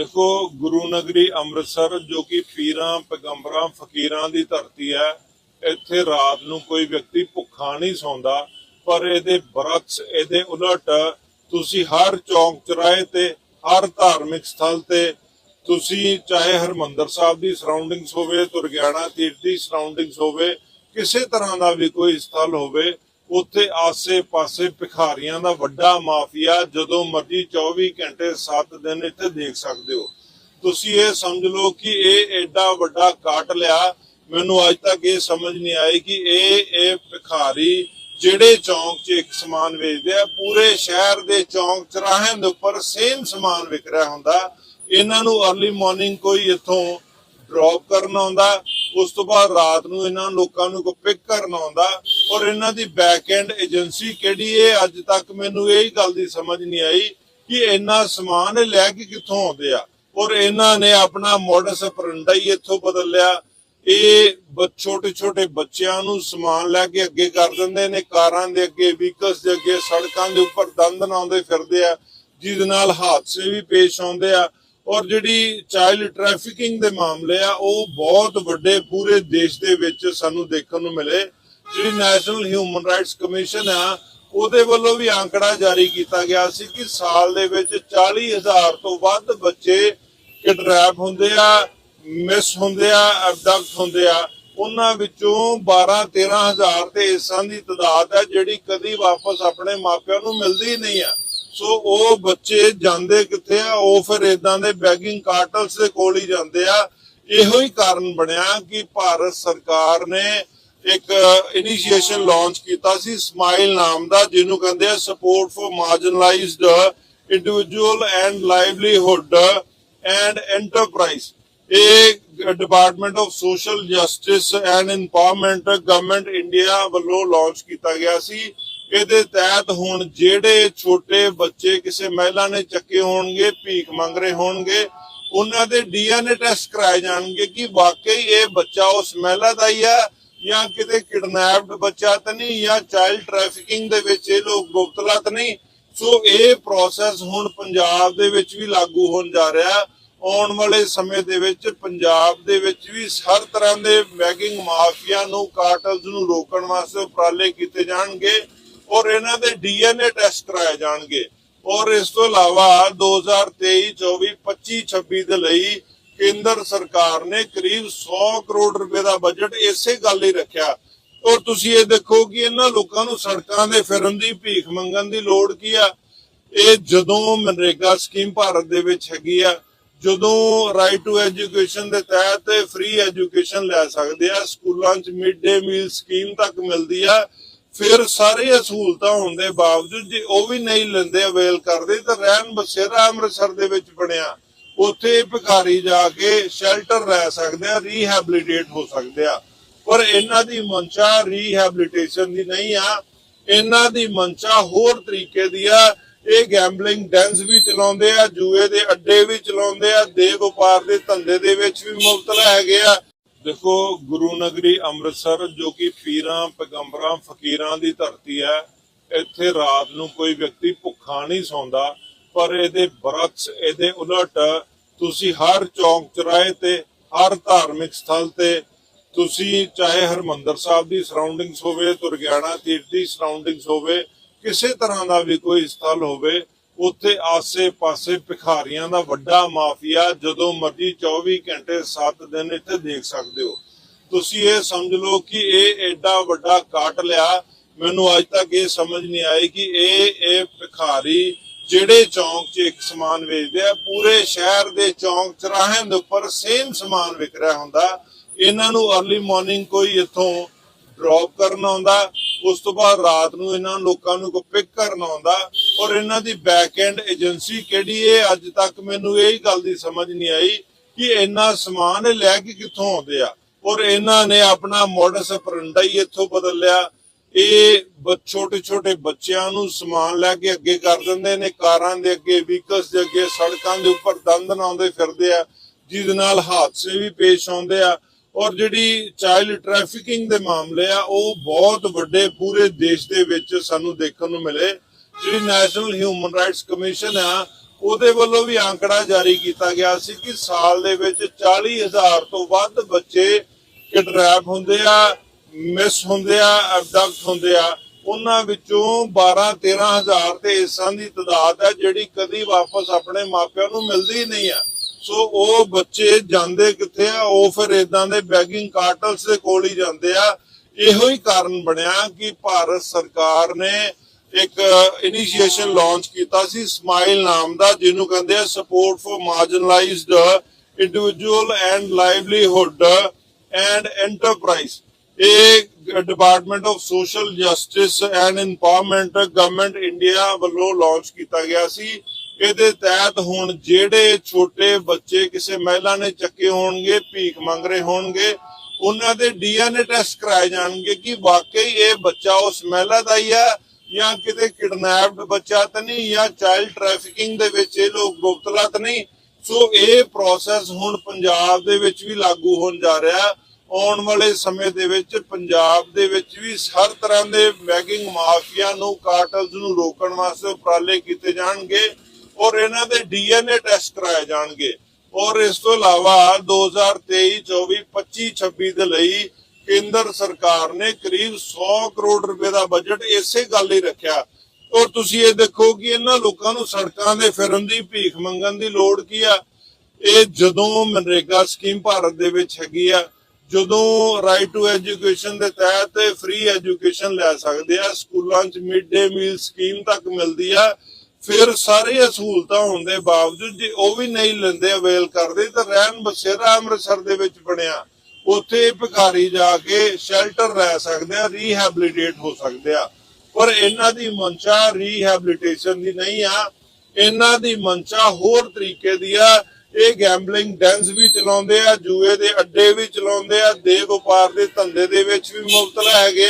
ਦੇਖੋ, ਗੁਰੂ ਨਗਰੀ ਅੰਮ੍ਰਿਤਸਰ, ਜੋ ਕਿ ਪੀਰਾਂ, ਪੈਗੰਬਰਾਂ, ਫਕੀਰਾਂ ਦੀ ਧਰਤੀ ਹੈ, ਇੱਥੇ ਰਾਤ ਨੂੰ ਕੋਈ ਵਿਅਕਤੀ ਭੁੱਖਾ ਨਹੀਂ ਸੌਂਦਾ, ਪਰ ਇਹਦੇ ਬਰਕਸ, ਇਹਦੇ ਉਲਟ ਤੁਸੀਂ ਹਰ ਚੌਂਕ ਚੁਰਾਹੇ ਤੇ, ਹਰ ਧਾਰਮਿਕ ਸਥਲ ਤੇ, ਤੁਸੀਂ ਚਾਹੇ ਹਰਮੰਦਰ ਸਾਹਿਬ ਦੀ ਸਰਾਊਂਡਿੰਗਸ ਹੋਵੇ ਤੁਰਗਿਆਣਾ ਤੀਰਥ ਦੀ ਸਰਾਊਂਡਿੰਗਸ ਹੋਵੇ, ਕਿਸੇ ਤਰ੍ਹਾਂ ਦਾ ਵੀ ਕੋਈ ਸਥਲ ਹੋਵੇ ਉੱਥੇ ਆਸੇ-ਪਾਸੇ ਭਿਖਾਰੀਆਂ ਦਾ ਵੱਡਾ ਮਾਫੀਆ ਜਦੋਂ ਮਰਜ਼ੀ 24 ਘੰਟੇ 7 ਦਿਨ ਇੱਥੇ ਦੇਖ ਸਕਦੇ ਹੋ। ਤੁਸੀਂ ਇਹ ਸਮਝ ਲਓ ਕਿ ਇਹ ਐਡਾ ਵੱਡਾ ਕਾਟ ਲਿਆ, ਮੈਨੂੰ ਅੱਜ ਤੱਕ ਇਹ ਸਮਝ ਨਹੀਂ ਆਈ ਕਿ ਇਹ ਇਹ ਭਿਖਾਰੀ ਜਿਹੜੇ ਚੌਂਕ 'ਚ ਇੱਕ ਸਮਾਨ ਵੇਚਦੇ ਆ, ਪੂਰੇ ਸ਼ਹਿਰ ਦੇ ਚੌਂਕ ਚਰਾਹਿਆਂ ਦੇ ਉੱਪਰ ਸੇਮ ਸਮਾਨ ਵਿਕ ਰਿਹਾ ਹੁੰਦਾ। ਇਹਨਾਂ ਨੂੰ अर्ਲੀ ਮਾਰਨਿੰਗ ਕੋਈ ਇੱਥੋਂ ਡ੍ਰੌਪ ਕਰਨ ਆਉਂਦਾ, ਉਸ ਤੋਂ ਬਾਅਦ ਰਾਤ ਨੂੰ ਇਹਨਾਂ ਲੋਕਾਂ ਨੂੰ ਕੋ ਪਿਕ ਕਰਨ ਆਉਂਦਾ। ਔਰ ਇਹਨਾਂ ਦੀ ਬੈਕ ਐਂਡ ਏਜੰਸੀ ਕਿਹੜੀ ਹੈ ਅੱਜ ਤੱਕ ਮੈਨੂੰ ਇਹ ਗੱਲ ਦੀ ਸਮਝ ਨਹੀਂ ਆਈ ਕਿ ਇੰਨਾ ਸਮਾਨ ਲੈ ਕੇ ਕਿੱਥੋਂ ਆਉਂਦੇ ਆ। ਔਰ ਇਹਨਾਂ ਨੇ ਆਪਣਾ ਮੋਡਸ ਆਪਰੰਡਾ ਹੀ ਇੱਥੋਂ ਬਦਲ ਲਿਆ ਇਹ ਛੋਟੇ ਛੋਟੇ ਬੱਚਿਆਂ ਨੂੰ ਸਮਾਨ ਲੈ ਕੇ ਅੱਗੇ ਕਰ ਦਿੰਦੇ ਨੇ। ਕਾਰਾਂ ਦੇ ਅੱਗੇ ਵਹੀਕਲਸ ਦੇ ਅੱਗੇ, ਸੜਕਾਂ ਦੇ ਉੱਪਰ ਦੰਦ ਨਾਉਂਦੇ ਫਿਰਦੇ ਆ। ਜਿਹਦੇ ਨਾਲ ਹਾਦਸੇ ਵੀ ਪੇਸ਼ ਆਉਂਦੇ ਆ। ਔਰ ਜਿਹੜੀ ਚਾਈਲਡ ਟ੍ਰੈਫਿਕਿੰਗ ਦੇ ਮਾਮਲੇ ਆ, ਉਹ ਬਹੁਤ ਵੱਡੇ ਪੂਰੇ ਦੇਸ਼ ਦੇ ਵਿੱਚ ਸਾਨੂੰ ਦੇਖਣ ਨੂੰ ਮਿਲੇ। ਜਿਹੜੀ ਨੈਸ਼ਨਲ ਹਿਊਮਨ ਰਾਈਟਸ ਕਮਿਸ਼ਨ ਆ, ਉਹਦੇ ਵੱਲੋਂ ਵੀ ਅੰਕੜਾ ਜਾਰੀ ਕੀਤਾ ਗਿਆ ਸੀ ਕਿ ਸਾਲ ਦੇ ਵਿੱਚ 40000 ਤੋਂ ਵੱਧ ਬੱਚੇ ਕਿਡਨੈਪ ਹੁੰਦੇ ਆ, ਮਿਸ ਹੁੰਦੇ ਆ ਅਬਡਕਟ ਹੁੰਦੇ ਆ। ਉਹਨਾਂ ਵਿੱਚੋਂ 12 13000 ਤੇ ਇਸਾਂ ਦੀ ਤਦਾਦ ਹੈ ਜਿਹੜੀ ਕਦੀ ਵਾਪਸ ਆਪਣੇ ਮਾਪਿਆਂ ਨੂੰ ਮਿਲਦੀ ਹੀ ਨਹੀਂ ਆ। ਸੋ ਉਹ ਬੱਚੇ ਜਾਂਦੇ ਕਿੱਥੇ ਆ? ਉਹ ਫਿਰ ਇਦਾਂ ਦੇ ਬੈਗਿੰਗ ਕਾਰਟਲਸ ਦੇ ਕੋਲ ਹੀ ਜਾਂਦੇ ਆ। ਇਹੋ ਹੀ ਕਾਰਨ ਬਣਿਆ ਕਿ ਭਾਰਤ ਸਰਕਾਰ ਨੇ ਇੱਕ ਇਨੀਸ਼ੀਏਸ਼ਨ ਲਾਂਚ ਕੀਤਾ ਸੀ ਸਮਾਈਲ ਨਾਮ ਦਾ, ਜਿਹਨੂੰ ਕਹਿੰਦੇ ਆ support for marginalised individual and livelihood and enterprise ਇਹ department of social justice and empowerment government India ਵੱਲੋਂ ਲਾਂਚ ਕੀਤਾ ਗਿਆ ਸੀ। ਇਹਦੇ ਤਹਿਤ ਹੁਣ ਜਿਹੜੇ ਛੋਟੇ ਬੱਚੇ ਕਿਸੇ ਮਹਿਲਾ ਨੇ ਚੱਕੇ ਹੋਣਗੇ, ਭੀਖ ਮੰਗ ਰਹੇ ਹੋਣਗੇ, ਉਹਨਾਂ ਦੇ ਡੀਐਨਏ ਟੈਸਟ ਕਰਾਏ ਜਾਣਗੇ ਕਿ ਵਾਕਈ ਇਹ ਬੱਚਾ ਉਸ ਮਹਿਲਾ ਦਾ ਹੀ ਆ ਜਾਂ ਕਿਤੇ ਕਿਡਨੈਪਡ ਬੱਚਾ ਤਾਂ ਨਹੀਂ ਜਾਂ ਚਾਈਲਡ ਟ੍ਰੈਫਿਕਿੰਗ ਦੇ ਵਿੱਚ ਇਹ ਲੋਕ ਮੁਬਤਲਾ ਤਾਂ ਨਹੀਂ। ਸੋ ਇਹ ਪ੍ਰੋਸੈਸ ਹੁਣ ਪੰਜਾਬ ਦੇ ਵਿੱਚ ਵੀ ਲਾਗੂ ਹੋਣ ਜਾ ਰਿਹਾ। ਆਉਣ ਵਾਲੇ ਸਮੇਂ ਦੇ ਵਿੱਚ ਪੰਜਾਬ ਦੇ ਵਿੱਚ ਵੀ ਹਰ ਤਰ੍ਹਾਂ ਦੇ ਬੈਗਿੰਗ ਮਾਫੀਆ ਨੂੰ, ਕਾਰਟਲਸ ਨੂੰ ਰੋਕਣ ਵਾਸਤੇ ਉਪਰਾਲੇ ਕੀਤੇ ਜਾਣਗੇ। ਔਰ ਇਹਨਾਂ ਦੇ ਡੀਐਨਏ ਟੈਸਟ ਕਰਾਏ ਜਾਣਗੇ। ਔਰ ਇਸ ਤੋਂ ਇਲਾਵਾ 2023 24 25 26 ਦੇ ਲਈ ਕੇਂਦਰ ਸਰਕਾਰ ਨੇ ਕਰੀਬ 100 ਕਰੋੜ ਰੁਪਏ ਦਾ ਬਜਟ ਇਸੇ ਗੱਲ ਲਈ ਰੱਖਿਆ। ਔਰ ਤੁਸੀਂ ਇਹ ਦੇਖੋ ਕਿ ਇਹਨਾਂ ਲੋਕਾਂ ਨੂੰ ਸੜਕਾਂ ਦੇ ਫਿਰਨ ਦੀ, ਭੀਖ ਮੰਗਣ ਦੀ ਲੋੜ ਕੀ ਆ? ਇਹ ਜਦੋਂ ਮਨਰੇਗਾ ਸਕੀਮ ਭਾਰਤ ਦੇ ਵਿੱਚ ਹੈਗੀ ਆ, ਜਦੋਂ ਰਾਈਟ ਟੂ ਐਜੂਕੇਸ਼ਨ ਦੇ ਤਹਿਤ ਫ੍ਰੀ ਐਜੂਕੇਸ਼ਨ ਲੈ ਸਕਦੇ ਆ, ਸਕੂਲਾਂ 'ਚ ਮਿਡ ਡੇ ਮੀਲ ਸਕੀਮ ਤੱਕ ਮਿਲਦੀ ਆ ਫਿਰ ਸਾਰੀਆਂ ਸਹੂਲਤਾਂ ਹੋਣ ਦੇ ਬਾਵਜੂਦ ਜੇ ਉਹ ਵੀ ਨਹੀਂ ਲੈਂਦੇ ਅਵੇਲ ਕਰਦੇ, ਤਾਂ ਰਹਿਣ ਬਸੇਰਾ ਅੰਮ੍ਰਿਤਸਰ ਦੇ ਵਿੱਚ ਬਣਿਆ। ਉੱਥੇ ਭਿਖਾਰੀ ਜਾ ਕੇ ਸ਼ੈਲਟਰ ਰਹਿ ਸਕਦੇ ਆ ਰੀਹੈਬਿਲਿਟੇਟ ਹੋ ਸਕਦੇ ਆ। ਪਰ ਇਹਨਾਂ ਦੀ ਮਨਸ਼ਾ ਰੀਹੈਬਿਲਿਟੇਸ਼ਨ ਦੀ ਨਹੀਂ ਆ। ਇਹਨਾਂ ਦੀ ਮਨਸ਼ਾ ਹੋਰ ਤਰੀਕੇ ਦੀ ਆ। ਇਹ ਗੈਂਬਲਿੰਗ ਡੈਂਸ ਵੀ ਚਲਾਉਂਦੇ ਆ, ਜੂਏ ਦੇ ਅੱਡੇ ਵੀ ਚਲਾਉਂਦੇ ਆ ਦੇ ਵਪਾਰ ਦੇ ਧੰਦੇ ਦੇ ਵਿੱਚ ਵੀ ਮੁਬਤਲਾ ਹੈਗੇ ਆ। ਦੇਖੋ, ਗੁਰੂ ਨਗਰੀ ਅੰਮ੍ਰਿਤਸਰ, ਜੋ ਕਿ ਪੀਰਾਂ, ਪੈਗੰਬਰਾਂ, ਫਕੀਰਾਂ ਦੀ ਧਰਤੀ ਹੈ, ਇੱਥੇ ਰਾਤ ਨੂੰ ਕੋਈ ਵਿਅਕਤੀ ਭੁੱਖਾ ਨਹੀਂ ਸੌਂਦਾ, ਪਰ ਇਹਦੇ ਬਰਕਸ, ਇਹਦੇ ਉਲਟ ਤੁਸੀਂ ਹਰ ਚੌਂਕ ਚੁਰਾਹੇ ਤੇ, ਹਰ ਧਾਰਮਿਕ ਸਥਲ ਤੇ, ਤੁਸੀਂ ਚਾਹੇ ਹਰਮੰਦਰ ਸਾਹਿਬ ਦੀ ਸਰਾਊਂਡਿੰਗਸ ਹੋਵੇ, ਦੁਰਗਿਆਣਾ ਤੀਰਥ ਦੀ ਸਰਾਊਂਡਿੰਗਸ ਹੋਵੇ, ਕਿਸੇ ਤਰ੍ਹਾਂ ਦਾ ਵੀ ਕੋਈ ਸਥਲ ਹੋਵੇ ਉੱਥੇ ਆਸੇ-ਪਾਸੇ ਭਿਖਾਰੀਆਂ ਦਾ ਵੱਡਾ ਮਾਫੀਆ ਜਦੋਂ ਮਰਜ਼ੀ 24 ਘੰਟੇ 7 ਦਿਨ ਇੱਥੇ ਦੇਖ ਸਕਦੇ ਹੋ। ਤੁਸੀਂ ਇਹ ਸਮਝ ਲਓ ਕਿ ਇਹ ਐਡਾ ਵੱਡਾ ਕਾਟ ਲਿਆ, ਮੈਨੂੰ ਅੱਜ ਤੱਕ ਇਹ ਸਮਝ ਨਹੀਂ ਆਈ ਕਿ ਇਹ ਇਹ ਭਿਖਾਰੀ ਜਿਹੜੇ ਚੌਂਕ 'ਚ ਇੱਕ ਸਮਾਨ ਵੇਚਦੇ ਆ, ਪੂਰੇ ਸ਼ਹਿਰ ਦੇ ਚੌਂਕ ਚਰਾਹਿਆਂ ਦੇ ਉੱਪਰ ਸੇਮ ਸਮਾਨ ਵਿਕ ਰਿਹਾ ਹੁੰਦਾ। ਇਹਨਾਂ ਨੂੰ अर्ਲੀ ਮਾਰਨਿੰਗ ਕੋਈ ਇੱਥੋਂ ਡ੍ਰੌਪ ਕਰਨ ਆਉਂਦਾ, ਉਸ ਤੋਂ ਬਾਅਦ ਰਾਤ ਨੂੰ ਇਹਨਾਂ ਲੋਕਾਂ ਨੂੰ ਕੋ ਪਿਕ ਕਰਨ ਆਉਂਦਾ ਔਰ ਇਹਨਾਂ ਦੀ ਬੈਕ ਐਂਡ ਏਜੰਸੀ ਕਿਹੜੀ ਹੈ ਅੱਜ ਤੱਕ ਮੈਨੂੰ ਇਹ ਗੱਲ ਦੀ ਸਮਝ ਨਹੀਂ ਆਈ ਕਿ ਇੰਨਾ ਸਮਾਨ ਲੈ ਕੇ ਕਿੱਥੋਂ ਆਉਂਦੇ ਆ। ਔਰ ਇਹਨਾਂ ਨੇ ਆਪਣਾ ਮੋਡਸ ਆਪਰੰਡਾ ਹੀ ਇੱਥੋਂ ਬਦਲ ਲਿਆ ਇਹ ਛੋਟੇ ਛੋਟੇ ਬੱਚਿਆਂ ਨੂੰ ਸਮਾਨ ਲੈ ਕੇ ਅੱਗੇ ਕਰ ਦਿੰਦੇ ਨੇ, ਕਾਰਾਂ ਦੇ ਅੱਗੇ ਵਹੀਕਲਸ ਦੇ ਅੱਗੇ, ਸੜਕਾਂ ਦੇ ਉੱਪਰ ਦੰਦ ਨਾਉਂਦੇ ਫਿਰਦੇ ਆ, ਜਿਹਦੇ ਨਾਲ ਹਾਦਸੇ ਵੀ ਪੇਸ਼ ਆਉਂਦੇ ਆ। ਔਰ ਜਿਹੜੀ ਚਾਈਲਡ ਟ੍ਰੈਫਿਕਿੰਗ ਦੇ ਮਾਮਲੇ ਆ, ਉਹ ਬਹੁਤ ਵੱਡੇ ਪੂਰੇ ਦੇਸ਼ ਦੇ ਵਿੱਚ ਸਾਨੂੰ ਦੇਖਣ ਨੂੰ ਮਿਲੇ। ਜਿਹੜੀ ਨੈਸ਼ਨਲ ਹਿਊਮਨ ਰਾਈਟਸ ਕਮਿਸ਼ਨ ਆ, ਉਹਦੇ ਵੱਲੋਂ ਵੀ ਅੰਕੜਾ ਜਾਰੀ ਕੀਤਾ ਗਿਆ ਸੀ ਕਿ ਸਾਲ ਦੇ ਵਿੱਚ 40000 ਤੋਂ ਵੱਧ ਬੱਚੇ ਕਿਡਨੈਪ ਹੁੰਦੇ ਆ, ਮਿਸ ਹੁੰਦੇ ਆ ਅਬਡਕਟ ਹੁੰਦੇ ਆ। ਉਹਨਾਂ ਵਿੱਚੋਂ 12 13000 ਤੇ ਇਸਾਂ ਦੀ ਤਦਾਦ ਹੈ ਜਿਹੜੀ ਕਦੀ ਵਾਪਸ ਆਪਣੇ ਮਾਪਿਆਂ ਨੂੰ ਮਿਲਦੀ ਨਹੀਂ ਆ। ਸੋ ਉਹ ਬੱਚੇ ਜਾਂਦੇ ਕਿੱਥੇ ਆ? ਉਹ ਫਿਰ ਇਦਾਂ ਦੇ ਬੈਗਿੰਗ ਕਾਰਟਲਸ ਦੇ ਕੋਲ ਹੀ ਜਾਂਦੇ ਆ। ਇਹੋ ਹੀ ਕਾਰਨ ਬਣਿਆ ਕਿ ਭਾਰਤ ਸਰਕਾਰ ਨੇ ਇੱਕ ਇਨੀਸ਼ੀਏਸ਼ਨ ਲਾਂਚ ਕੀਤਾ ਸੀ ਸਮਾਈਲ ਨਾਮ ਦਾ, ਜਿਹਨੂੰ ਕਹਿੰਦੇ ਆ support for marginalised individual and livelihood and enterprise ਇਹ department of social justice and empowerment government India ਵੱਲੋਂ ਲਾਂਚ ਕੀਤਾ ਗਿਆ ਸੀ। ਇਹਦੇ ਤਹਿਤ ਹੁਣ ਜਿਹੜੇ ਛੋਟੇ ਬੱਚੇ ਕਿਸੇ ਮਹਿਲਾ ਨੇ ਚੱਕੇ ਹੋਣਗੇ, ਭੀਖ ਮੰਗ ਰਹੇ ਹੋਣਗੇ, ਉਹਨਾਂ ਦੇ ਡੀਐਨਏ ਟੈਸਟ ਕਰਾਏ ਜਾਣਗੇ ਕਿ ਵਾਕਈ ਇਹ ਬੱਚਾ ਉਸ ਮਹਿਲਾ ਦਾ ਹੀ ਹੈ ਜਾਂ ਕਿਤੇ ਕਿਡਨੈਪਡ ਬੱਚਾ ਤਾਂ ਨਹੀਂ ਜਾਂ ਚਾਈਲਡ ਟ੍ਰੈਫਿਕਿੰਗ ਦੇ ਵਿੱਚ ਇਹ ਲੋਕ ਮੁਬਤਲਾ ਤਾਂ ਨਹੀਂ। ਸੋ ਇਹ ਪ੍ਰੋਸੈਸ ਹੁਣ ਪੰਜਾਬ ਦੇ ਵਿੱਚ ਵੀ ਲਾਗੂ ਹੋਣ ਜਾ ਰਿਹਾ। ਆਉਣ ਵਾਲੇ ਸਮੇਂ ਦੇ ਵਿੱਚ ਪੰਜਾਬ ਦੇ ਵਿੱਚ ਵੀ ਹਰ ਤਰ੍ਹਾਂ ਦੇ ਬੈਗਿੰਗ ਮਾਫੀਆ ਨੂੰ, ਕਾਰਟਲਸ ਨੂੰ ਰੋਕਣ ਵਾਸਤੇ ਉਪਰਾਲੇ ਕੀਤੇ ਜਾਣਗੇ। ਔਰ ਇਹਨਾਂ ਦੇ ਡੀਐਨਏ ਟੈਸਟ ਕਰਾਏ ਜਾਣਗੇ। ਔਰ ਇਸ ਤੋਂ ਇਲਾਵਾ 2023 24 25 26 ਦੇ ਲਈ ਕੇਂਦਰ ਸਰਕਾਰ ਨੇ ਕਰੀਬ 100 ਕਰੋੜ ਰੁਪਏ ਦਾ ਬਜਟ ਇਸੇ ਗੱਲ ਲਈ ਰੱਖਿਆ। ਔਰ ਤੁਸੀਂ ਇਹ ਦੇਖੋ ਕਿ ਇਹਨਾਂ ਲੋਕਾਂ ਨੂੰ ਸੜਕਾਂ ਦੇ ਫਿਰਨ ਦੀ, ਭੀਖ ਮੰਗਣ ਦੀ ਲੋੜ ਕੀ ਆ? ਇਹ ਜਦੋਂ ਮਨਰੇਗਾ ਸਕੀਮ ਭਾਰਤ ਦੇ ਵਿੱਚ ਹੈਗੀ ਆ, ਜਦੋਂ ਰਾਈਟ ਟੂ ਐਜੂਕੇਸ਼ਨ ਦੇ ਤਹਿਤ ਫ੍ਰੀ ਐਜੂਕੇਸ਼ਨ ਲੈ ਸਕਦੇ ਆ, ਸਕੂਲਾਂ 'ਚ ਮਿਡ ਡੇ ਮੀਲ ਸਕੀਮ ਤੱਕ ਮਿਲਦੀ ਆ ਫਿਰ ਸਾਰੀਆਂ ਸਹੂਲਤਾਂ ਹੋਣ ਦੇ ਬਾਵਜੂਦ ਜੇ ਉਹ ਵੀ ਨਹੀਂ ਲੈਂਦੇ ਅਵੇਲ ਕਰਦੇ, ਤਾਂ ਰਹਿਣ ਬਸੇਰਾ ਅੰਮ੍ਰਿਤਸਰ ਦੇ ਵਿੱਚ ਬਣਿਆ। ਉੱਥੇ ਭਿਖਾਰੀ ਜਾ ਕੇ ਸ਼ੈਲਟਰ ਰਹਿ ਸਕਦੇ ਆ ਰੀਹੈਬਿਲਿਟੇਟ ਹੋ ਸਕਦੇ ਆ। ਪਰ ਇਹਨਾਂ ਦੀ ਮਨਸ਼ਾ ਰੀਹੈਬਿਲਿਟੇਸ਼ਨ ਦੀ ਨਹੀਂ ਆ। ਇਹਨਾਂ ਦੀ ਮਨਸ਼ਾ ਹੋਰ ਤਰੀਕੇ ਦੀ ਆ। ਇਹ ਗੈਂਬਲਿੰਗ ਡੈਂਸ ਵੀ ਚਲਾਉਂਦੇ ਆ, ਜੂਏ ਦੇ ਅੱਡੇ ਵੀ ਚਲਾਉਂਦੇ ਆ, ਦੇ ਵਪਾਰ ਦੇ ਧੰਦੇ ਦੇ ਵਿੱਚ ਵੀ ਮੁਬਤਲਾ ਹੈਗੇ